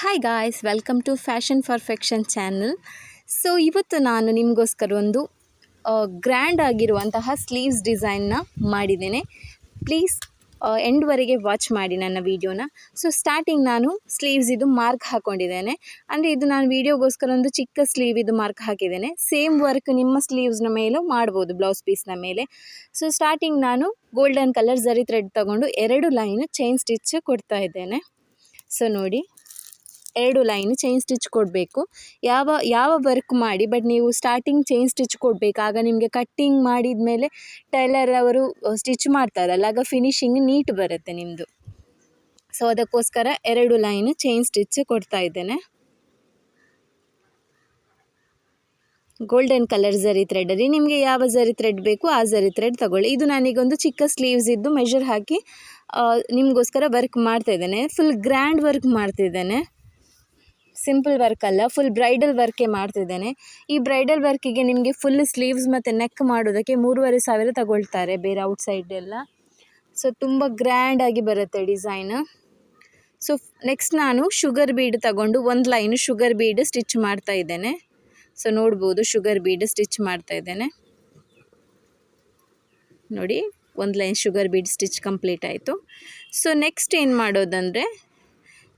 Hi guys welcome to fashion perfection channel so ಇವತ್ತು ನಾನು ನಿಮಗೋಸ್ಕರ ಒಂದು ಗ್ರ್ಯಾಂಡ್ ಆಗಿರುವಂತಹ ಸ್ಲೀವ್ಸ್ ಡಿಸೈನ್ನ ಮಾಡಿದ್ದೇನೆ. ಪ್ಲೀಸ್ ಎಂಡ್ವರೆಗೆ ವಾಚ್ ಮಾಡಿ ನನ್ನ ವೀಡಿಯೋನ ಸೊ ಸ್ಟಾರ್ಟಿಂಗ್ ನಾನು ಸ್ಲೀವ್ಸ್ ಇದು ಮಾರ್ಕ್ ಹಾಕ್ಕೊಂಡಿದ್ದೇನೆ ಅಂದರೆ ಇದು ನಾನು ವೀಡಿಯೋಗೋಸ್ಕರ ಒಂದು ಚಿಕ್ಕ ಸ್ಲೀವ್ ಇದು ಮಾರ್ಕ್ ಹಾಕಿದ್ದೇನೆ. ಸೇಮ್ ವರ್ಕ್ ನಿಮ್ಮ ಸ್ಲೀವ್ಸ್ನ ಮೇಲೂ ಮಾಡ್ಬೋದು ಬ್ಲೌಸ್ ಪೀಸ್ನ ಮೇಲೆ. ಸೊ ಸ್ಟಾರ್ಟಿಂಗ್ ನಾನು ಗೋಲ್ಡನ್ ಕಲರ್ ಜರಿ ಥ್ರೆಡ್ ತಗೊಂಡು ಎರಡು ಲೈನ್ ಚೈನ್ ಸ್ಟಿಚ್ ಕೊಡ್ತಾ ಇದ್ದೇನೆ. ಸೊ ನೋಡಿ. ಎರಡು ಲೈನ್ ಚೈನ್ ಸ್ಟಿಚ್ ಕೊಡಬೇಕು. ಯಾವ ಯಾವ ವರ್ಕ್ ಮಾಡಿ, ಬಟ್ ನೀವು ಸ್ಟಾರ್ಟಿಂಗ್ ಚೈನ್ ಸ್ಟಿಚ್ ಕೊಡಬೇಕು. ಆಗ ನಿಮಗೆ ಕಟ್ಟಿಂಗ್ ಮಾಡಿದ ಮೇಲೆ ಟೈಲರ್ ಅವರು ಸ್ಟಿಚ್ ಮಾಡ್ತಾರಲ್ಲ, ಆಗ ಫಿನಿಶಿಂಗ್ ನೀಟ್ ಬರುತ್ತೆ ನಿಮ್ಮದು ಸೊ, ಅದಕ್ಕೋಸ್ಕರ ಎರಡು ಲೈನ್ ಚೈನ್ ಸ್ಟಿಚ್ ಕೊಡ್ತಾ ಇದ್ದೇನೆ. ಗೋಲ್ಡನ್ ಕಲರ್ ಜರಿ ಥ್ರೆಡಲ್ಲಿ ನಿಮಗೆ ಯಾವ ಜರಿ ಥ್ರೆಡ್ ಬೇಕು, ಆ ಜರಿ ಥ್ರೆಡ್ ತಗೊಳ್ಳಿ. ಇದು ನಾನೀಗೊಂದು ಚಿಕ್ಕ ಸ್ಲೀವ್ಸ್ ಇದ್ದು, ಮೆಷರ್ ಹಾಕಿ ನಿಮಗೋಸ್ಕರ ವರ್ಕ್ ಮಾಡ್ತಾ ಇದ್ದೇನೆ. ಫುಲ್ ಗ್ರ್ಯಾಂಡ್ ವರ್ಕ್ ಮಾಡ್ತಿದ್ದೇನೆ ಸಿಂಪಲ್ ವರ್ಕ್ ಅಲ್ಲ ಫುಲ್ ಬ್ರೈಡಲ್ ವರ್ಕೇ ಮಾಡ್ತಿದ್ದೇನೆ. ಈ ಬ್ರೈಡಲ್ ವರ್ಕಿಗೆ ನಿಮಗೆ ಫುಲ್ ಸ್ಲೀವ್ಸ್ ಮತ್ತು ನೆಕ್ ಮಾಡೋದಕ್ಕೆ ಮೂರುವರೆ ಸಾವಿರ ತಗೊಳ್ತಾರೆ ಬೇರೆ ಔಟ್ಸೈಡ್ ಎಲ್ಲ. ಸೊ ತುಂಬ ಗ್ರ್ಯಾಂಡಾಗಿ ಬರುತ್ತೆ ಡಿಸೈನ್ ಸೊ ನೆಕ್ಸ್ಟ್ ನಾನು ಶುಗರ್ ಬೀಡ್ ತಗೊಂಡು ಒಂದು ಲೈನ್ ಶುಗರ್ ಬೀಡ್ ಸ್ಟಿಚ್ ಮಾಡ್ತಾ ಇದ್ದೇನೆ. ಸೊ ನೋಡ್ಬೋದು ಶುಗರ್ ಬೀಡ್ ಸ್ಟಿಚ್ ಮಾಡ್ತಾ ಇದ್ದೇನೆ. ನೋಡಿ, ಒಂದು line sugar bead stitch complete ಆಯಿತು. ಸೊ ನೆಕ್ಸ್ಟ್ ಏನು ಮಾಡೋದಂದರೆ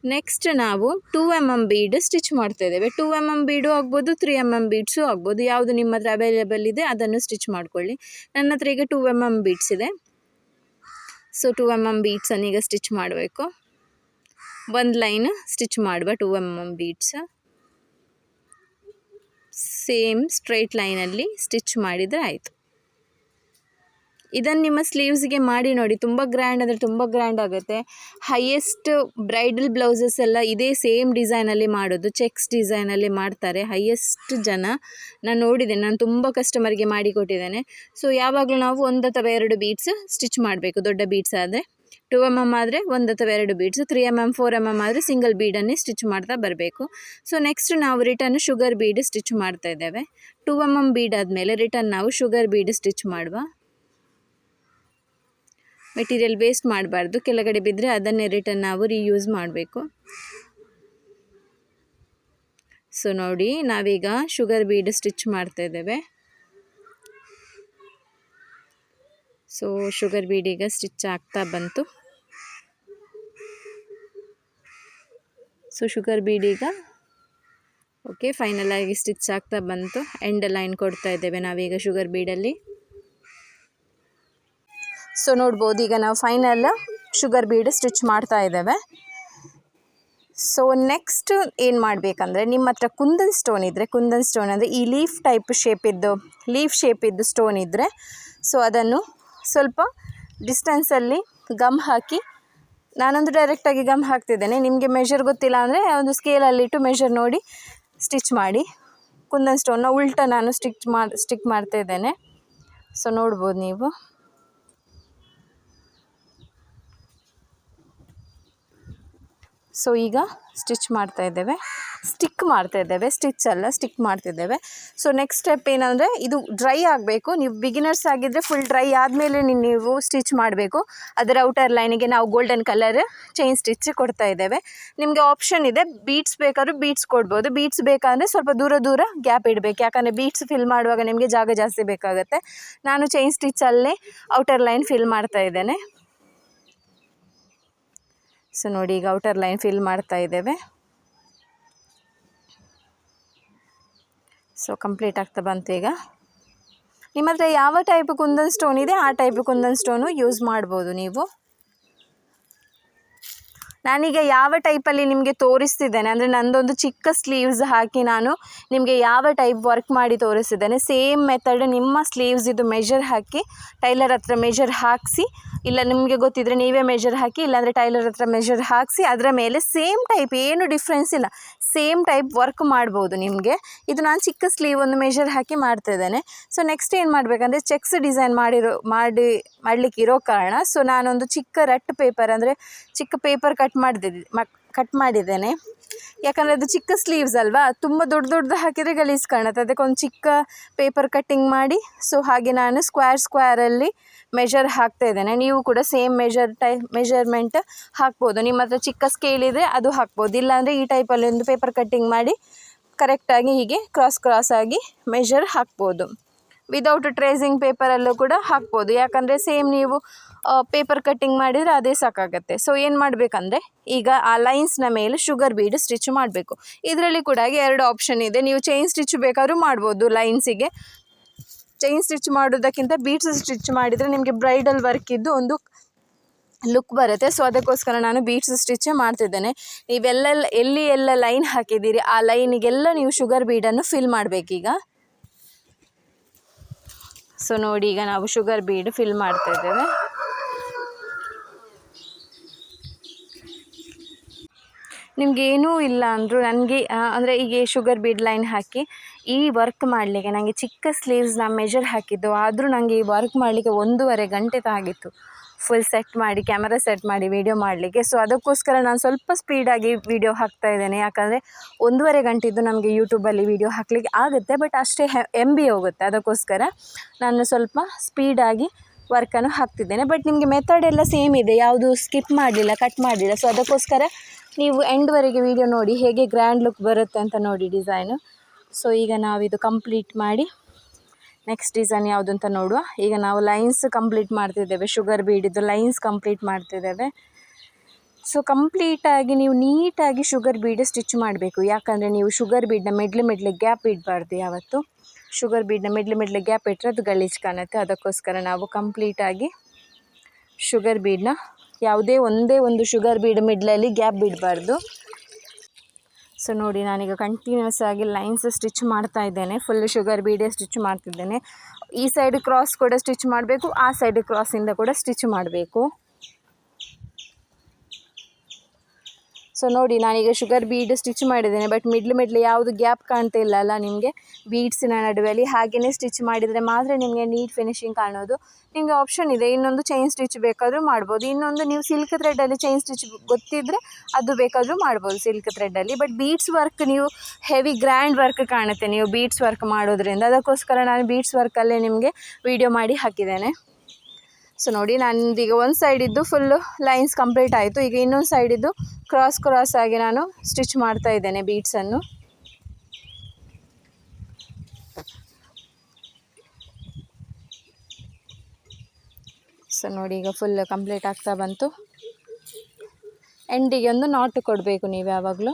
ನೆಕ್ಸ್ಟ್ ನಾವು two M M bead stitch ಮಾಡ್ತಾ ಇದ್ದೇವೆ. ಟೂ ಎಂ ಎಂ ಬೀಡು ಆಗ್ಬೋದು ತ್ರೀ ಎಂ ಎಂ ಬೀಡ್ಸು ಆಗ್ಬೋದು. ಯಾವುದು ನಿಮ್ಮ ಹತ್ರ ಅವೈಲೇಬಲ್ ಇದೆ ಅದನ್ನು ಸ್ಟಿಚ್ ಮಾಡ್ಕೊಳ್ಳಿ. ನನ್ನ ಹತ್ರ ಈಗ ಟೂ ಎಂ ಎಂ ಬೀಡ್ಸ್ ಇದೆ. ಸೊ ಟೂ ಎಂ ಎಂ ಬೀಡ್ಸನ್ನು ಈಗ ಸ್ಟಿಚ್ ಮಾಡಬೇಕು. ಒಂದು ಲೈನ್ ಸ್ಟಿಚ್ ಮಾಡುವ two M M beads same straight ಲೈನಲ್ಲಿ ಸ್ಟಿಚ್ ಮಾಡಿದರೆ ಆಯಿತು. ಇದನ್ನು ನಿಮ್ಮ ಸ್ಲೀವ್ಸ್ಗೆ ಮಾಡಿ ನೋಡಿ. ತುಂಬ ಗ್ರ್ಯಾಂಡ್ ಅಂದರೆ ತುಂಬ ಗ್ರ್ಯಾಂಡ್ ಆಗುತ್ತೆ. ಹೈಯೆಸ್ಟ್ ಬ್ರೈಡಲ್ ಬ್ಲೌಸಸ್ ಎಲ್ಲ ಇದೇ ಸೇಮ್ ಡಿಸೈನಲ್ಲಿ ಮಾಡೋದು. ಚೆಕ್ಸ್ ಡಿಸೈನಲ್ಲಿ ಮಾಡ್ತಾರೆ ಹೈಯೆಸ್ಟ್ ಜನ. ನಾನು ನೋಡಿದ್ದೇನೆ. ನಾನು ತುಂಬ ಕಸ್ಟಮರ್ಗೆ ಮಾಡಿಕೊಟ್ಟಿದ್ದೇನೆ ಸೊ, ಯಾವಾಗಲೂ ನಾವು ಒಂದು ಅಥವಾ ಎರಡು ಬೀಡ್ಸ್ ಸ್ಟಿಚ್ ಮಾಡಬೇಕು. ದೊಡ್ಡ ಬೀಡ್ಸ್ ಆದರೆ ಟು ಎಂ ಎಂ ಆದರೆ ಒಂದು ಅಥವಾ ಎರಡು beads, three M M, four M M ಆದರೆ ಸಿಂಗಲ್ ಬೀಡನ್ನೇ ಸ್ಟಿಚ್ ಮಾಡ್ತಾ ಬರಬೇಕು. ಸೊ, ನೆಕ್ಸ್ಟ್ ನಾವು ರಿಟರ್ನ್ ಶುಗರ್ ಬೀಡ್ ಸ್ಟಿಚ್ ಮಾಡ್ತಾ ಇದ್ದೇವೆ. ಟು ಎಂ ಎಂ ಬೀಡ್ ಆದಮೇಲೆ ರಿಟರ್ನ್ ನಾವು ಶುಗರ್ ಬೀಡ್ ಸ್ಟಿಚ್ ಮಾಡುವ. ಮೆಟೀರಿಯಲ್ ವೇಸ್ಟ್ ಮಾಡಬಾರ್ದು. ಕೆಳಗಡೆ ಬಿದ್ದರೆ ಅದನ್ನೇ ರಿಟರ್ನ್ ನಾವು ರೀಯೂಸ್ ಮಾಡಬೇಕು. ಸೊ ನೋಡಿ, ನಾವೀಗ ಶುಗರ್ ಬೀಡ್ ಸ್ಟಿಚ್ ಮಾಡ್ತಾ ಇದ್ದೇವೆ. ಸೊ ಶುಗರ್ ಬೀಡ್ ಈಗ ಸ್ಟಿಚ್ ಆಗ್ತಾ ಬಂತು. ಸೊ ಶುಗರ್ ಬೀಡ್ ಈಗ ಓಕೆ ಫೈನಲ್ ಆಗಿ ಸ್ಟಿಚ್ ಆಗ್ತಾ ಬಂತು. ಎಂಡ್ ಲೈನ್ ಕೊಡ್ತಾ ಇದ್ದೇವೆ ನಾವೀಗ ಶುಗರ್ ಬೀಡಲ್ಲಿ. ಸೊ ನೋಡ್ಬೋದು. ಈಗ ನಾವು ಫೈನಲ್ ಶುಗರ್ ಬೀಡ್ ಸ್ಟಿಚ್ ಮಾಡ್ತಾ ಇದ್ದೇವೆ. ಸೊ ನೆಕ್ಸ್ಟ್ ಏನು ಮಾಡಬೇಕಂದ್ರೆ, ನಿಮ್ಮ ಹತ್ರ ಕುಂದನ್ ಸ್ಟೋನ್ ಇದ್ದರೆ ಕುಂದನ್ ಸ್ಟೋನ್ ಅಂದರೆ ಈ ಲೀಫ್ ಟೈಪ್ ಶೇಪಿದ್ದು ಲೀಫ್ ಶೇಪಿದ್ದು ಸ್ಟೋನ್ ಇದ್ದರೆ ಸೊ ಅದನ್ನು ಸ್ವಲ್ಪ ಡಿಸ್ಟೆನ್ಸಲ್ಲಿ ಗಮ್ ಹಾಕಿ, ನಾನೊಂದು ಡೈರೆಕ್ಟಾಗಿ ಗಮ್ ಹಾಕ್ತಿದ್ದೇನೆ. ನಿಮಗೆ ಮೆಷರ್ ಗೊತ್ತಿಲ್ಲ ಅಂದರೆ, ಒಂದು ಸ್ಕೇಲಲ್ಲಿಟ್ಟು ಮೆಷರ್ ನೋಡಿ ಸ್ಟಿಚ್ ಮಾಡಿ, ಕುಂದನ್ ಸ್ಟೋನ್ನ ಉಲ್ಟ ನಾನು ಸ್ಟಿಚ್ ಮಾಡಿ ಸ್ಟಿಕ್ ಮಾಡ್ತಾ ಇದ್ದೇನೆ. ಸೊ ನೋಡ್ಬೋದು ನೀವು. ಸೊ ಈಗ ಸ್ಟಿಚ್ ಮಾಡ್ತಾ ಇದ್ದೇವೆ. ಸ್ಟಿಕ್ ಮಾಡ್ತಾ ಇದ್ದೇವೆ. ಸ್ಟಿಚ್ ಅಲ್ಲ ಸ್ಟಿಕ್ ಮಾಡ್ತಿದ್ದೇವೆ ಸೊ ನೆಕ್ಸ್ಟ್ ಸ್ಟೆಪ್ ಏನಂದರೆ, ಇದು ಡ್ರೈ ಆಗಬೇಕು. ನೀವು ಬಿಗಿನರ್ಸ್ ಆಗಿದ್ದರೆ ಫುಲ್ ಡ್ರೈ ಆದಮೇಲೆ ನೀವು ಸ್ಟಿಚ್ ಮಾಡಬೇಕು. ಅದರ ಔಟರ್ ಲೈನಿಗೆ ನಾವು ಗೋಲ್ಡನ್ ಕಲರ್ ಚೈನ್ ಸ್ಟಿಚ್ ಕೊಡ್ತಾ ಇದ್ದೇವೆ. ನಿಮಗೆ ಆಪ್ಷನ್ ಇದೆ ಬೀಟ್ಸ್ ಬೇಕಾದ್ರೂ ಬೀಟ್ಸ್ ಕೊಡ್ಬೋದು. ಬೀಟ್ಸ್ ಬೇಕಾದರೆ ಸ್ವಲ್ಪ ದೂರ ದೂರ ಗ್ಯಾಪ್ ಇಡಬೇಕು. ಯಾಕಂದರೆ ಬೀಟ್ಸ್ ಫಿಲ್ ಮಾಡುವಾಗ ನಿಮಗೆ ಜಾಗ ಜಾಸ್ತಿ ಬೇಕಾಗುತ್ತೆ. ನಾನು ಚೈನ್ ಸ್ಟಿಚ್ಚಲ್ಲೇ ಔಟರ್ ಲೈನ್ ಫಿಲ್ ಮಾಡ್ತಾ ಇದ್ದೇನೆ. ಸೊ ನೋಡಿ ಈಗ ಔಟರ್ ಲೈನ್ ಫಿಲ್ ಮಾಡ್ತಾ ಇದ್ದೇವೆ. ಸೊ ಕಂಪ್ಲೀಟ್ ಆಗ್ತಾ ಬಂತು ಈಗ. ನಿಮ್ಮ ಹತ್ರ ಯಾವ ಟೈಪ್ ಕುಂದನ್ ಸ್ಟೋನ್ ಇದೆ, ಆ ಟೈಪ್ ಕುಂದನ್ ಸ್ಟೋನು ಯೂಸ್ ಮಾಡ್ಬೋದು ನೀವು. ನಾನೀಗ ಯಾವ ಟೈಪಲ್ಲಿ ನಿಮಗೆ ತೋರಿಸ್ತಿದ್ದೇನೆ, ಅಂದರೆ ನಂದೊಂದು ಚಿಕ್ಕ ಸ್ಲೀವ್ಸ್ ಹಾಕಿ ನಾನು ನಿಮಗೆ ಯಾವ ಟೈಪ್ ವರ್ಕ್ ಮಾಡಿ ತೋರಿಸ್ತಿದ್ದೇನೆ. ಸೇಮ್ ಮೆಥಡ್ ನಿಮ್ಮ ಸ್ಲೀವ್ಸ್ ಇದು ಮೆಷರ್ ಹಾಕಿ, ಟೈಲರ್ ಹತ್ರ ಮೆಜರ್ ಹಾಕಿಸಿ, ಇಲ್ಲ ನಿಮಗೆ ಗೊತ್ತಿದ್ದರೆ ನೀವೇ ಮೆಜರ್ ಹಾಕಿ, ಇಲ್ಲಾಂದರೆ ಟೈಲರ್ ಹತ್ರ ಮೆಷರ್ ಹಾಕಿಸಿ, ಅದರ ಮೇಲೆ ಸೇಮ್ ಟೈಪ್, ಏನು ಡಿಫ್ರೆನ್ಸ್ ಇಲ್ಲ, ಸೇಮ್ ಟೈಪ್ ವರ್ಕ್ ಮಾಡ್ಬೋದು ನಿಮಗೆ. ಇದು ನಾನು ಚಿಕ್ಕ ಸ್ಲೀವ್ ಒಂದು ಮೆಷರ್ ಹಾಕಿ ಮಾಡ್ತಾ ಇದ್ದೇನೆ. ಸೊ ನೆಕ್ಸ್ಟ್ ಏನು ಮಾಡಬೇಕಂದ್ರೆ ಚೆಕ್ಸ್ ಡಿಸೈನ್ ಮಾಡಿರೋ, ಮಾಡಿ, ಮಾಡಲಿಕ್ಕಿರೋ ಕಾರಣ ಸೊ ನಾನೊಂದು ಚಿಕ್ಕ ರಟ್ ಪೇಪರ್, ಅಂದರೆ ಚಿಕ್ಕ ಪೇಪರ್ ಕಟ್ ಮಾಡಿದ್ದೆ ಕಟ್ ಮಾಡಿದ್ದೇನೆ. ಯಾಕಂದರೆ ಅದು ಚಿಕ್ಕ ಸ್ಲೀವ್ಸ್ ಅಲ್ವಾ? ತುಂಬ ದೊಡ್ಡ ದೊಡ್ಡದು ಹಾಕಿದರೆ ಗಲೀಸ್ ಕಾಣುತ್ತೆ. ಅದಕ್ಕೆ ಒಂದು ಚಿಕ್ಕ ಪೇಪರ್ ಕಟ್ಟಿಂಗ್ ಮಾಡಿ ಸೊ ಹಾಗೆ ನಾನು ಸ್ಕ್ವೇರ್ ಸ್ಕ್ವೇರಲ್ಲಿ ಮೆಷರ್ ಹಾಕ್ತಾ ಇದ್ದೇನೆ. ನೀವು ಕೂಡ ಸೇಮ್ ಮೆಷರ್ ಟೈ ಮೆಷರ್ಮೆಂಟ್ ಹಾಕ್ಬೋದು. ನಿಮ್ಮ ಹತ್ರ ಚಿಕ್ಕ ಸ್ಕೇಲ್ ಇದ್ದರೆ ಅದು ಹಾಕ್ಬೋದು. ಇಲ್ಲಾಂದರೆ ಈ ಟೈಪಲ್ಲಿ ಒಂದು ಪೇಪರ್ ಕಟ್ಟಿಂಗ್ ಮಾಡಿ ಕರೆಕ್ಟಾಗಿ ಹೀಗೆ ಕ್ರಾಸ್ ಕ್ರಾಸ್ ಆಗಿ ಮೆಷರ್ ಹಾಕ್ಬೋದು. ವಿದೌಟ್ ಟ್ರೇಸಿಂಗ್ ಪೇಪರಲ್ಲೂ ಕೂಡ ಹಾಕ್ಬೋದು. ಯಾಕಂದರೆ ಸೇಮ್ ನೀವು ಪೇಪರ್ ಕಟ್ಟಿಂಗ್ ಮಾಡಿದರೆ ಅದೇ ಸಾಕಾಗತ್ತೆ. ಸೊ ಏನು ಮಾಡಬೇಕಂದ್ರೆ, ಈಗ ಆ ಲೈನ್ಸ್ನ ಮೇಲೆ ಶುಗರ್ ಬೀಡ್ ಸ್ಟಿಚ್ ಮಾಡಬೇಕು. ಇದರಲ್ಲಿ ಕೂಡ ಎರಡು ಆಪ್ಷನ್ ಇದೆ. ನೀವು ಚೈನ್ ಸ್ಟಿಚ್ ಬೇಕಾದ್ರೂ ಮಾಡ್ಬೋದು ಲೈನ್ಸಿಗೆ ಚೈನ್ ಸ್ಟಿಚ್ ಮಾಡೋದಕ್ಕಿಂತ ಬೀಡ್ಸ್ ಸ್ಟಿಚ್ ಮಾಡಿದರೆ ನಿಮಗೆ ಬ್ರೈಡಲ್ ವರ್ಕ್ ಇದ್ದು ಒಂದು ಲುಕ್ ಬರುತ್ತೆ. ಸೊ ಅದಕ್ಕೋಸ್ಕರ ನಾನು ಬೀಡ್ಸ್ ಸ್ಟಿಚ್ ಮಾಡ್ತಿದ್ದೇನೆ. ನೀವೆಲ್ಲೆಲ್ಲ ಎಲ್ಲಿ ಎಲ್ಲ ಲೈನ್ ಹಾಕಿದ್ದೀರಿ, ಆ ಲೈನಿಗೆಲ್ಲ ನೀವು ಶುಗರ್ ಬೀಡನ್ನು ಫಿಲ್ ಮಾಡಬೇಕೀಗ. ಸೊ ನೋಡಿ, ಈಗ ನಾವು ಶುಗರ್ ಬೀಡ್ ಫಿಲ್ ಮಾಡ್ತಾ ಇದ್ದೇವೆ. ನಿಮ್ಗೆ ಏನೂ ಇಲ್ಲ ಅಂದರೂ ನನಗೆ ಅಂದರೆ ಈಗ ಶುಗರ್ ಬೀಡ್ ಲೈನ್ ಹಾಕಿ ಈ ವರ್ಕ್ ಮಾಡಲಿಕ್ಕೆ ನನಗೆ ಚಿಕ್ಕ ಸ್ಲೀವ್ಸ್ನ ಮೆಜರ್ ಹಾಕಿದ್ದು, ಆದರೂ ನನಗೆ ಈ ವರ್ಕ್ ಮಾಡಲಿಕ್ಕೆ ಒಂದೂವರೆ ಗಂಟೆ ತಾಗಿತ್ತು. ಫುಲ್ ಸೆಟ್ ಮಾಡಿ ಕ್ಯಾಮರಾ ಸೆಟ್ ಮಾಡಿ ವೀಡಿಯೋ ಮಾಡಲಿಕ್ಕೆ. ಸೊ ಅದಕ್ಕೋಸ್ಕರ ನಾನು ಸ್ವಲ್ಪ ಸ್ಪೀಡಾಗಿ ವೀಡಿಯೋ ಹಾಕ್ತಾ ಇದ್ದೇನೆ. ಯಾಕಂದರೆ ಒಂದೂವರೆ ಗಂಟೆದು ನಮಗೆ ಯೂಟ್ಯೂಬಲ್ಲಿ ವೀಡಿಯೋ ಹಾಕಲಿಕ್ಕೆ ಆಗುತ್ತೆ ಬಟ್ ಅಷ್ಟೇ ಎಂ ಬಿ ಹೋಗುತ್ತೆ. ಅದಕ್ಕೋಸ್ಕರ ನಾನು ಸ್ವಲ್ಪ ಸ್ಪೀಡಾಗಿ ವರ್ಕನ್ನು ಹಾಕ್ತಿದ್ದೇನೆ. ಬಟ್ ನಿಮಗೆ ಮೆಥಡ್ ಎಲ್ಲ ಸೇಮ್ ಇದೆ. ಯಾವುದು ಸ್ಕಿಪ್ ಮಾಡಲಿಲ್ಲ ಕಟ್ ಮಾಡಲಿಲ್ಲ. ಸೊ ಅದಕ್ಕೋಸ್ಕರ ನೀವು ಎಂಡ್ವರೆಗೆ ವೀಡಿಯೋ ನೋಡಿ, ಹೇಗೆ ಗ್ರ್ಯಾಂಡ್ ಲುಕ್ ಬರುತ್ತೆ ಅಂತ ನೋಡಿ ಡಿಸೈನು ಸೊ ಈಗ ನಾವಿದು ಕಂಪ್ಲೀಟ್ ಮಾಡಿ ನೆಕ್ಸ್ಟ್ ಡಿಸೈನ್ ಯಾವುದು ಅಂತ ನೋಡುವ. ಈಗ ನಾವು ಲೈನ್ಸ್ ಕಂಪ್ಲೀಟ್ ಮಾಡ್ತಿದ್ದೇವೆ. ಶುಗರ್ ಬೀಡಿದ್ದು ಲೈನ್ಸ್ ಕಂಪ್ಲೀಟ್ ಮಾಡ್ತಿದ್ದೇವೆ. ಸೊ ಕಂಪ್ಲೀಟಾಗಿ ನೀವು ನೀಟಾಗಿ ಶುಗರ್ ಬೀಡ್ ಸ್ಟಿಚ್ ಮಾಡಬೇಕು. ಯಾಕಂದರೆ ನೀವು ಶುಗರ್ ಬೀಡ್ನ ಮಿಡ್ಲು ಮಿಡ್ಲಿ ಗ್ಯಾಪ್ ಇಡಬಾರ್ದು ಯಾವತ್ತು. ಶುಗರ್ ಬೀಡ್ನ ಮಿಡ್ಲು ಮಿಡ್ಲಿ ಗ್ಯಾಪ್ ಇಟ್ಟರೆ ಅದು ಗಲೀಜು ಕಾಣುತ್ತೆ. ಅದಕ್ಕೋಸ್ಕರ ನಾವು ಕಂಪ್ಲೀಟಾಗಿ ಶುಗರ್ ಬೀಡನ್ನ ಯಾವುದೇ ಒಂದೇ ಒಂದು ಶುಗರ್ ಬೀಡ್ ಮಿಡ್ಲಲ್ಲಿ ಗ್ಯಾಪ್ ಬಿಡಬಾರ್ದು ಸೊ ನೋಡಿ, ನಾನೀಗ ಕಂಟಿನ್ಯೂಸ್ ಆಗಿ ಲೈನ್ಸ್ ಸ್ಟಿಚ್ ಮಾಡ್ತಾ ಇದ್ದೇನೆ. ಫುಲ್ ಶುಗರ್ ಬೀಡೆ ಸ್ಟಿಚ್ ಮಾಡ್ತಿದ್ದೇನೆ. ಈ ಸೈಡ್ ಕ್ರಾಸ್ ಕೂಡ ಸ್ಟಿಚ್ ಮಾಡಬೇಕು, ಆ ಸೈಡ್ ಕ್ರಾಸಿಂದ ಕೂಡ ಸ್ಟಿಚ್ ಮಾಡಬೇಕು. ಸೊ ನೋಡಿ, ನಾನೀಗ ಶುಗರ್ ಬೀಡ್ ಸ್ಟಿಚ್ ಮಾಡಿದ್ದೇನೆ ಬಟ್ ಮಿಡ್ಲ್ ಮಿಡ್ಲ್ ಯಾವುದು ಗ್ಯಾಪ್ ಕಾಣ್ತಾ ಇಲ್ಲ ಅಲ್ಲ ನಿಮಗೆ? ಬೀಡ್ಸಿನ ನಡುವೆಯಲ್ಲಿ ಹಾಗೆಯೇ ಸ್ಟಿಚ್ ಮಾಡಿದರೆ ಮಾತ್ರ ನಿಮಗೆ ನೀಟ್ ಫಿನಿಶಿಂಗ್ ಕಾಣೋದು. ನಿಮಗೆ ಆಪ್ಷನ್ ಇದೆ, ಇನ್ನೊಂದು ಚೈನ್ ಸ್ಟಿಚ್ ಬೇಕಾದರೂ ಮಾಡ್ಬೋದು. ಇನ್ನೊಂದು ನೀವು ಸಿಲ್ಕ್ ಥ್ರೆಡ್ಡಲ್ಲಿ ಚೈನ್ ಸ್ಟಿಚ್ ಗೊತ್ತಿದ್ದರೆ ಅದು ಬೇಕಾದರೂ ಮಾಡ್ಬೋದು ಸಿಲ್ಕ್ ಥ್ರೆಡ್ಡಲ್ಲಿ ಬಟ್ ಬೀಡ್ಸ್ ವರ್ಕ್ ನೀವು ಹೆವಿ ಗ್ರ್ಯಾಂಡ್ ವರ್ಕ್ ಕಾಣುತ್ತೆ, ನೀವು ಬೀಡ್ಸ್ ವರ್ಕ್ ಮಾಡೋದ್ರಿಂದ. ಅದಕ್ಕೋಸ್ಕರ ನಾನು ಬೀಡ್ಸ್ ವರ್ಕಲ್ಲೇ ನಿಮಗೆ ವಿಡಿಯೋ ಮಾಡಿ ಹಾಕಿದ್ದೇನೆ. ಸೊ ನೋಡಿ, ನಂದೀಗ ಒಂದು ಸೈಡಿದ್ದು ಫುಲ್ಲು ಲೈನ್ಸ್ ಕಂಪ್ಲೀಟ್ ಆಯಿತು. ಈಗ ಇನ್ನೊಂದು ಸೈಡಿದ್ದು ಕ್ರಾಸ್ ಕ್ರಾಸ್ ಆಗಿ ನಾನು ಸ್ಟಿಚ್ ಮಾಡ್ತಾ ಇದ್ದೇನೆ ಬೀಡ್ಸನ್ನು ಸೊ ನೋಡಿ, ಈಗ ಫುಲ್ ಕಂಪ್ಲೀಟ್ ಆಗ್ತಾ ಬಂತು. ಎಂಡಿಗೆ ಒಂದು ನಾಟ್ ಕೊಡಬೇಕು ನೀವು ಯಾವಾಗಲೂ.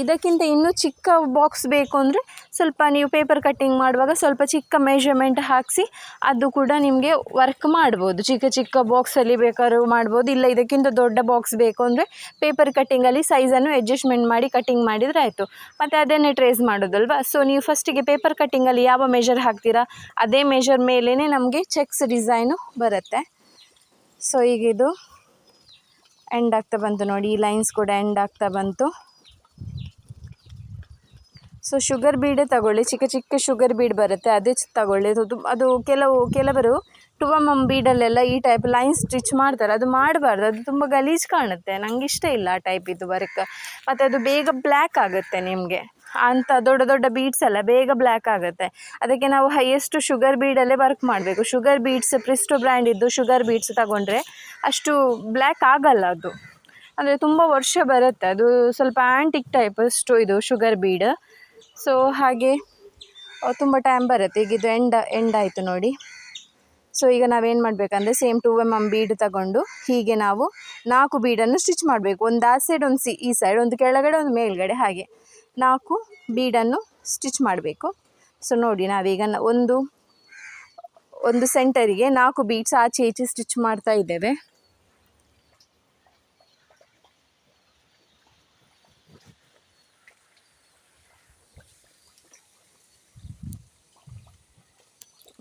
ಇದಕ್ಕಿಂತ ಇನ್ನೂ ಚಿಕ್ಕ ಬಾಕ್ಸ್ ಬೇಕು ಅಂದರೆ ಸ್ವಲ್ಪ ನೀವು ಪೇಪರ್ ಕಟ್ಟಿಂಗ್ ಮಾಡುವಾಗ ಸ್ವಲ್ಪ ಚಿಕ್ಕ ಮೆಷರ್ಮೆಂಟ್ ಹಾಕಿಸಿ ಅದು ಕೂಡ ನಿಮಗೆ ವರ್ಕ್ ಮಾಡ್ಬೋದು. ಚಿಕ್ಕ ಚಿಕ್ಕ ಬಾಕ್ಸಲ್ಲಿ ಬೇಕಾದ್ರೂ ಮಾಡ್ಬೋದು. ಇಲ್ಲ ಇದಕ್ಕಿಂತ ದೊಡ್ಡ ಬಾಕ್ಸ್ ಬೇಕು ಅಂದರೆ ಪೇಪರ್ ಕಟ್ಟಿಂಗಲ್ಲಿ ಸೈಜನ್ನು ಅಡ್ಜಸ್ಟ್ಮೆಂಟ್ ಮಾಡಿ ಕಟ್ಟಿಂಗ್ ಮಾಡಿದರೆ ಆಯಿತು. ಮತ್ತು ಅದನ್ನೇ ಟ್ರೇಸ್ ಮಾಡೋದಲ್ವಾ? ಸೊ ನೀವು ಫಸ್ಟಿಗೆ ಪೇಪರ್ ಕಟ್ಟಿಂಗಲ್ಲಿ ಯಾವ ಮೆಷರ್ ಹಾಕ್ತೀರಾ? ಅದೇ ಮೆಷರ್ ಮೇಲೇ ನಮಗೆ ಚೆಕ್ಸ್ ಡಿಸೈನು ಬರುತ್ತೆ. ಸೊ ಈಗಿದು ಎಂಡ್ ಆಗ್ತಾ ಬಂತು ನೋಡಿ. ಈ ಲೈನ್ಸ್ ಕೂಡ ಎಂಡ್ ಆಗ್ತಾ ಬಂತು. ಸೊ ಶುಗರ್ ಬೀಡೇ ತಗೊಳ್ಳಿ. ಚಿಕ್ಕ ಚಿಕ್ಕ ಶುಗರ್ ಬೀಡ್ ಬರುತ್ತೆ. ಅದೇ ತಗೊಳ್ಳಿ. ಅದು ಕೆಲವು, ಕೆಲವರು ಟು ಎಂ ಎಂ ಬೀಡಲ್ಲೆಲ್ಲ ಈ ಟೈಪ್ ಲೈನ್ ಸ್ಟಿಚ್ ಮಾಡ್ತಾರೆ. ಅದು ಮಾಡಬಾರ್ದು. ಅದು ತುಂಬ ಗಲೀಜು ಕಾಣುತ್ತೆ. ನಂಗೆ ಇಷ್ಟ ಇಲ್ಲ ಆ ಟೈಪ್ ಇದು ವರ್ಕ್ ಮತ್ತು ಅದು ಬೇಗ ಬ್ಲ್ಯಾಕ್ ಆಗುತ್ತೆ ನಿಮಗೆ. ಅಂಥ ದೊಡ್ಡ ದೊಡ್ಡ ಬೀಡ್ಸ್ ಎಲ್ಲ ಬೇಗ ಬ್ಲ್ಯಾಕ್ ಆಗುತ್ತೆ. ಅದಕ್ಕೆ ನಾವು ಹೈಯೆಸ್ಟು ಶುಗರ್ ಬೀಡಲ್ಲೇ ವರ್ಕ್ ಮಾಡಬೇಕು. ಶುಗರ್ ಬೀಡ್ಸ್ ಪ್ರಿಸ್ಟೋ ಬ್ರ್ಯಾಂಡಿದ್ದು ಶುಗರ್ ಬೀಡ್ಸ್ ತಗೊಂಡ್ರೆ ಅಷ್ಟು ಬ್ಲ್ಯಾಕ್ ಆಗಲ್ಲ ಅದು. ಅಂದರೆ ತುಂಬ ವರ್ಷ ಬರುತ್ತೆ. ಅದು ಸ್ವಲ್ಪ ಆ್ಯಂಟಿಕ್ ಟೈಪ್ ಅಷ್ಟು ಇದು ಶುಗರ್ ಬೀಡ್ ಸೊ ಹಾಗೆ ತುಂಬ ಟೈಮ್ ಬರುತ್ತೆ. ಈಗ ಇದು ಎಂಡ್ ಎಂಡ್ ಆಯಿತು ನೋಡಿ. ಸೊ ಈಗ ನಾವೇನು ಮಾಡಬೇಕಂದ್ರೆ same two M M bead ತಗೊಂಡು ಹೀಗೆ ನಾವು ನಾಲ್ಕು ಬೀಡನ್ನು ಸ್ಟಿಚ್ ಮಾಡಬೇಕು. ಒಂದು ಆ ಸೈಡ್ ಒಂದು ಸಿ, ಈ ಸೈಡ್ ಒಂದು ಕೆಳಗಡೆ, ಒಂದು ಮೇಲ್ಗಡೆ, ಹಾಗೆ ನಾಲ್ಕು ಬೀಡನ್ನು ಸ್ಟಿಚ್ ಮಾಡಬೇಕು. ಸೊ ನೋಡಿ, ನಾವೀಗ ಒಂದು ಒಂದು ಸೆಂಟರಿಗೆ ನಾಲ್ಕು ಬೀಡ್ಸ್ ಆಚೆ ಈಚೆ ಸ್ಟಿಚ್ ಮಾಡ್ತಾ ಇದ್ದೇವೆ.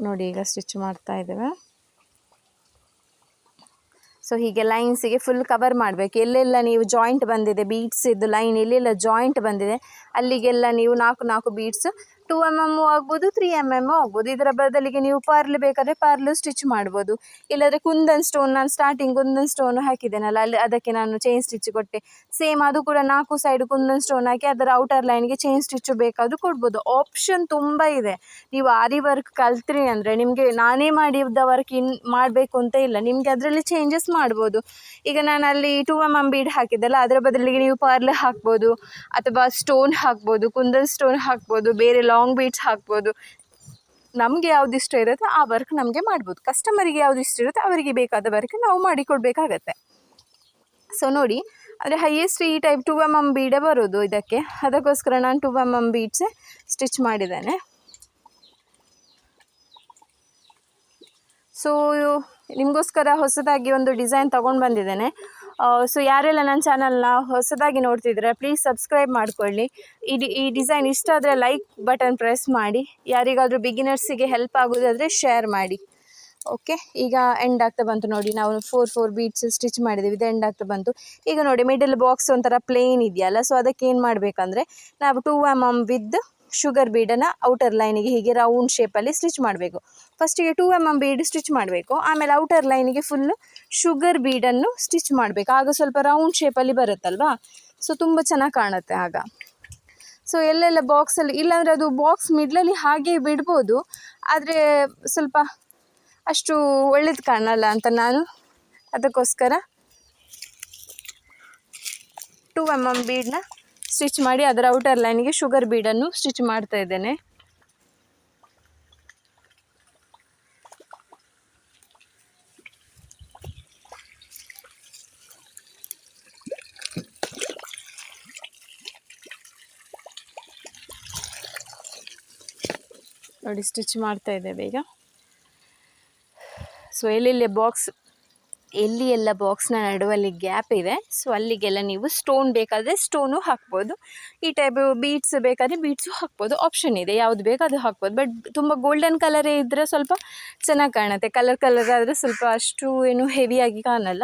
ನೋಡಿ ಈಗ ಸ್ಟಿಚ್ ಮಾಡ್ತಾ ಇದ್ದೇವೆ. ಸೊ ಹೀಗೆ ಲೈನ್ಸಿಗೆ ಫುಲ್ ಕವರ್ ಮಾಡಬೇಕು. ಎಲ್ಲೆಲ್ಲ ನೀವು ಜಾಯಿಂಟ್ ಬಂದಿದೆ ಬೀಟ್ಸ್ ಇದ್ದು ಲೈನ್ ಎಲ್ಲೆಲ್ಲ ಜಾಯಿಂಟ್ ಬಂದಿದೆ, ಅಲ್ಲಿಗೆಲ್ಲ ನೀವು ನಾಲ್ಕು ನಾಲ್ಕು ಬೀಡ್ಸ್ ಟೂ ಎಂ ಎಮ್ಮು ಆಗ್ಬೋದು ತ್ರೀ ಎಂ ಎಮ್ಮು ಆಗ್ಬೋದು. ಇದರ ಬದಲಿಗೆ ನೀವು ಪರ್ಲ್ ಬೇಕಾದರೆ ಪರ್ಲು ಸ್ಟಿಚ್ ಮಾಡ್ಬೋದು. ಇಲ್ಲಾಂದರೆ ಕುಂದನ್ ಸ್ಟೋನ್ ನಾನು ಸ್ಟಾರ್ಟಿಂಗ್ ಕುಂದನ್ ಸ್ಟೋನ್ ಹಾಕಿದ್ದೇನಲ್ಲ, ಅಲ್ಲಿ ಅದಕ್ಕೆ ನಾನು ಚೈನ್ ಸ್ಟಿಚ್ ಕೊಟ್ಟೆ. ಸೇಮ್ ಅದು ಕೂಡ ನಾಲ್ಕು ಸೈಡ್ ಕುಂದನ್ ಸ್ಟೋನ್ ಹಾಕಿ, ಅದರ ಔಟರ್ ಲೈನ್ಗೆ ಚೈನ್ ಸ್ಟಿಚ್ಚು ಬೇಕಾದರೂ ಕೊಡ್ಬೋದು. ಆಪ್ಷನ್ ತುಂಬ ಇದೆ. ನೀವು ಆರಿ ವರ್ಕ್ ಕಲ್ತ್ರಿ ಅಂದರೆ ನಿಮಗೆ ನಾನೇ ಮಾಡಿದ ವರ್ಕ್ ಇನ್ ಮಾಡಬೇಕು ಅಂತ ಇಲ್ಲ. ನಿಮಗೆ ಅದರಲ್ಲಿ ಚೇಂಜಸ್ ಮಾಡ್ಬೋದು. ಈಗ ನಾನು ಅಲ್ಲಿ ಟೂ ಎಂ ಎಂ ಬೀಡ್ ಹಾಕಿದ್ದಲ್ಲ, ಅದರ ಬದಲಿಗೆ ನೀವು ಪರ್ಲ್ ಹಾಕ್ಬೋದು, ಅಥವಾ ಸ್ಟೋನ್ ಹಾಕ್ಬೋದು, ಕುಂದನ್ ಸ್ಟೋನ್ ಹಾಕ್ಬೋದು, ಬೇರೆ ಲಾಂಗ್ ಬೀಡ್ಸ್ ಹಾಕ್ಬೋದು. ನಮಗೆ ಯಾವ್ದು ಇಷ್ಟ ಇರುತ್ತೆ ಆ ವರ್ಕ್ ನಮಗೆ ಮಾಡ್ಬೋದು. ಕಸ್ಟಮರಿಗೆ ಯಾವ್ದು ಇಷ್ಟ ಇರುತ್ತೆ ಅವರಿಗೆ ಬೇಕಾದ ವರ್ಕ್ ನಾವು ಮಾಡಿಕೊಡ್ಬೇಕಾಗತ್ತೆ ಸೊ ನೋಡಿ, ಅಂದರೆ ಹೈಯೆಸ್ಟ್ ಈ ಟೈಪ್ ಟು ಎಂ ಎಂ ಬೀಡೇ ಬರೋದು ಇದಕ್ಕೆ. ಅದಕ್ಕೋಸ್ಕರ ನಾನು ಟು ಎಂ ಎಂ ಬೀಡ್ಸೇ ಸ್ಟಿಚ್ ಮಾಡಿದ್ದೇನೆ. ಸೊ ನಿಮಗೋಸ್ಕರ ಹೊಸದಾಗಿ ಒಂದು ಡಿಸೈನ್ ತೊಗೊಂಡು ಬಂದಿದ್ದೇನೆ. ಸೊ ಯಾರೆಲ್ಲ ನನ್ನ ಚಾನಲ್ನ ಹೊಸದಾಗಿ ನೋಡ್ತಿದ್ರೆ ಪ್ಲೀಸ್ ಸಬ್ಸ್ಕ್ರೈಬ್ ಮಾಡ್ಕೊಳ್ಳಿ. ಈ ಈ ಡಿಸೈನ್ ಇಷ್ಟ ಆದರೆ ಲೈಕ್ ಬಟನ್ ಪ್ರೆಸ್ ಮಾಡಿ. ಯಾರಿಗಾದರೂ ಬಿಗಿನರ್ಸಿಗೆ ಹೆಲ್ಪ್ ಆಗೋದಾದರೆ ಶೇರ್ ಮಾಡಿ. ಓಕೆ ಈಗ ಎಂಡ್ ಆಗ್ತಾ ಬಂತು ನೋಡಿ, ನಾವು ಫೋರ್ ಫೋರ್ ಬೀಟ್ಸ್ ಸ್ಟಿಚ್ ಮಾಡಿದ್ದೀವಿ ಇದು ಎಂಡ್ ಆಗ್ತಾ ಬಂತು. ಈಗ ನೋಡಿ ಮಿಡಲ್ ಬಾಕ್ಸ್ ಒಂಥರ ಪ್ಲೇನ್ ಇದೆಯಲ್ಲ ಸೊ ಅದಕ್ಕೆ ಏನು ಮಾಡಬೇಕಂದ್ರೆ, ನಾವು two M M with sugar ಬೀಡನ್ನು outer ಲೈನಿಗೆ ಹೀಗೆ ರೌಂಡ್ ಶೇಪಲ್ಲಿ ಸ್ಟಿಚ್ ಮಾಡಬೇಕು. ಫಸ್ಟಿಗೆ two M M bead stitch ಮಾಡಬೇಕು. ಆಮೇಲೆ ಔಟರ್ ಲೈನಿಗೆ ಫುಲ್ಲು ಶುಗರ್ ಬೀಡನ್ನು ಸ್ಟಿಚ್ ಮಾಡಬೇಕು. ಆಗ ಸ್ವಲ್ಪ ರೌಂಡ್ ಶೇಪಲ್ಲಿ ಬರುತ್ತಲ್ವಾ? ಸೊ ತುಂಬ ಚೆನ್ನಾಗಿ ಕಾಣುತ್ತೆ ಆಗ. ಸೊ ಎಲ್ಲೆಲ್ಲ ಬಾಕ್ಸಲ್ಲಿ ಇಲ್ಲಾಂದರೆ ಅದು ಬಾಕ್ಸ್ ಮಿಡ್ಲಲ್ಲಿ ಹಾಗೆ ಬಿಡ್ಬೋದು. ಆದರೆ ಸ್ವಲ್ಪ ಅಷ್ಟು ಒಳ್ಳೇದು ಕಾಣಲ್ಲ ಅಂತ ನಾನು ಅದಕ್ಕೋಸ್ಕರ ಟೂ ಎಂ ಎಂ ಬೀಡನ್ನ ಸ್ಟಿಚ್ ಮಾಡಿ ಅದರ ಔಟರ್ ಲೈನ್ಗೆ ಶುಗರ್ ಬೀಡನ್ನು ಸ್ಟಿಚ್ ಮಾಡ್ತಾ ಇದ್ದೇನೆ. ನೋಡಿ, ಸ್ಟಿಚ್ ಮಾಡ್ತಾ ಇದ್ದೇವೆ ಈಗ. ಸೊ ಎಲ್ಲೆಲ್ಲಿ ಬಾಕ್ಸ್ ಎಲ್ಲಿ ಎಲ್ಲ ಬಾಕ್ಸ್ನ ನಡುವಲ್ಲಿ ಗ್ಯಾಪ್ ಇದೆ ಸೊ ಅಲ್ಲಿಗೆಲ್ಲ ನೀವು ಸ್ಟೋನ್ ಬೇಕಾದರೆ ಸ್ಟೋನು ಹಾಕ್ಬೋದು. ಈ ಟೈಪ್ ಬೀಟ್ಸ್ ಬೇಕಾದರೆ ಬೀಟ್ಸು ಹಾಕ್ಬೋದು. ಆಪ್ಷನ್ ಇದೆ, ಯಾವುದು ಬೇಕು ಅದು ಹಾಕ್ಬೋದು. ಬಟ್ ತುಂಬ ಗೋಲ್ಡನ್ ಕಲರೇ ಇದ್ದರೆ ಸ್ವಲ್ಪ ಚೆನ್ನಾಗಿ ಕಾಣುತ್ತೆ. ಕಲರ್ ಕಲರ್ ಆದರೆ ಸ್ವಲ್ಪ ಅಷ್ಟು ಏನು ಹೆವಿಯಾಗಿ ಕಾಣಲ್ಲ.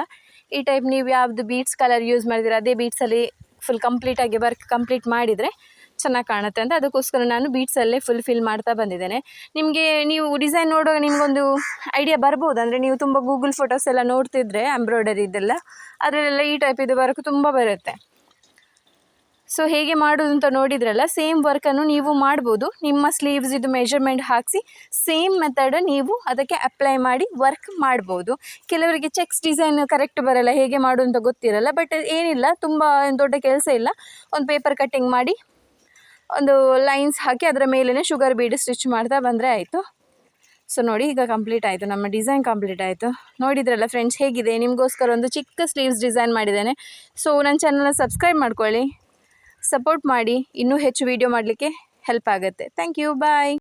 ಈ ಟೈಪ್ ನೀವು ಯಾವುದು ಬೀಟ್ಸ್ ಕಲರ್ ಯೂಸ್ ಮಾಡಿದ್ರೆ, ಅದೇ ಬೀಟ್ಸಲ್ಲಿ ಫುಲ್ ಕಂಪ್ಲೀಟಾಗಿ ವರ್ಕ್ ಕಂಪ್ಲೀಟ್ ಮಾಡಿದರೆ ಚೆನ್ನಾಗಿ ಕಾಣುತ್ತೆ ಅಂತ ಅದಕ್ಕೋಸ್ಕರ ನಾನು ಬೀಟ್ಸಲ್ಲೇ ಫುಲ್ ಫಿಲ್ ಮಾಡ್ತಾ ಬಂದಿದ್ದೇನೆ. ನಿಮಗೆ ನೀವು ಡಿಸೈನ್ ನೋಡುವಾಗ ನಿಮಗೊಂದು ಐಡಿಯಾ ಬರ್ಬೋದು? ಅಂದರೆ ನೀವು ತುಂಬ ಗೂಗಲ್ ಫೋಟೋಸ್ ಎಲ್ಲ ನೋಡ್ತಿದ್ರೆ ಎಂಬ್ರಾಯ್ಡರಿದೆಲ್ಲ ಅದರಲ್ಲೆಲ್ಲ ಈ ಟೈಪ್ ಇದು ವರ್ಕ್ ತುಂಬ ಬರುತ್ತೆ. ಸೊ ಹೇಗೆ ಮಾಡೋದು ಅಂತ ನೋಡಿದ್ರಲ್ಲ ಸೇಮ್ ವರ್ಕನ್ನು ನೀವು ಮಾಡ್ಬೋದು. ನಿಮ್ಮ ಸ್ಲೀವ್ಸ್ ಇದು ಮೆಜರ್ಮೆಂಟ್ ಹಾಕಿಸಿ ಸೇಮ್ ಮೆಥಡ್ ನೀವು ಅದಕ್ಕೆ ಅಪ್ಲೈ ಮಾಡಿ ವರ್ಕ್ ಮಾಡ್ಬೋದು. ಕೆಲವರಿಗೆ ಚೆಕ್ಸ್ ಡಿಸೈನ್ ಕರೆಕ್ಟ್ ಬರಲ್ಲ, ಹೇಗೆ ಮಾಡು ಅಂತ ಗೊತ್ತಿರಲ್ಲ ಬಟ್ ಏನಿಲ್ಲ, ತುಂಬ ದೊಡ್ಡ ಕೆಲಸ ಇಲ್ಲ. ಒಂದು ಪೇಪರ್ ಕಟ್ಟಿಂಗ್ ಮಾಡಿ ಒಂದು ಲೈನ್ಸ್ ಹಾಕಿ ಅದರ ಮೇಲೇ ಶುಗರ್ ಬೀಡ್ ಸ್ಟಿಚ್ ಮಾಡ್ತಾ ಬಂದರೆ ಆಯಿತು. ಸೊ ನೋಡಿ ಈಗ ಕಂಪ್ಲೀಟ್ ಆಯಿತು. ನಮ್ಮ ಡಿಸೈನ್ ಕಂಪ್ಲೀಟ್ ಆಯಿತು. ನೋಡಿದ್ರಲ್ಲ ಫ್ರೆಂಡ್ಸ್ ಹೇಗಿದೆ? ನಿಮಗೋಸ್ಕರ ಒಂದು ಚಿಕ್ಕ ಸ್ಲೀವ್ಸ್ ಡಿಸೈನ್ ಮಾಡಿದ್ದೇನೆ. ಸೊ ನನ್ನ ಚಾನಲ್ನ ಸಬ್ಸ್ಕ್ರೈಬ್ ಮಾಡ್ಕೊಳ್ಳಿ. ಸಪೋರ್ಟ್ ಮಾಡಿ. ಇನ್ನೂ ಹೆಚ್ಚು ವೀಡಿಯೋ ಮಾಡಲಿಕ್ಕೆ ಹೆಲ್ಪ್ ಆಗುತ್ತೆ. Thank you bye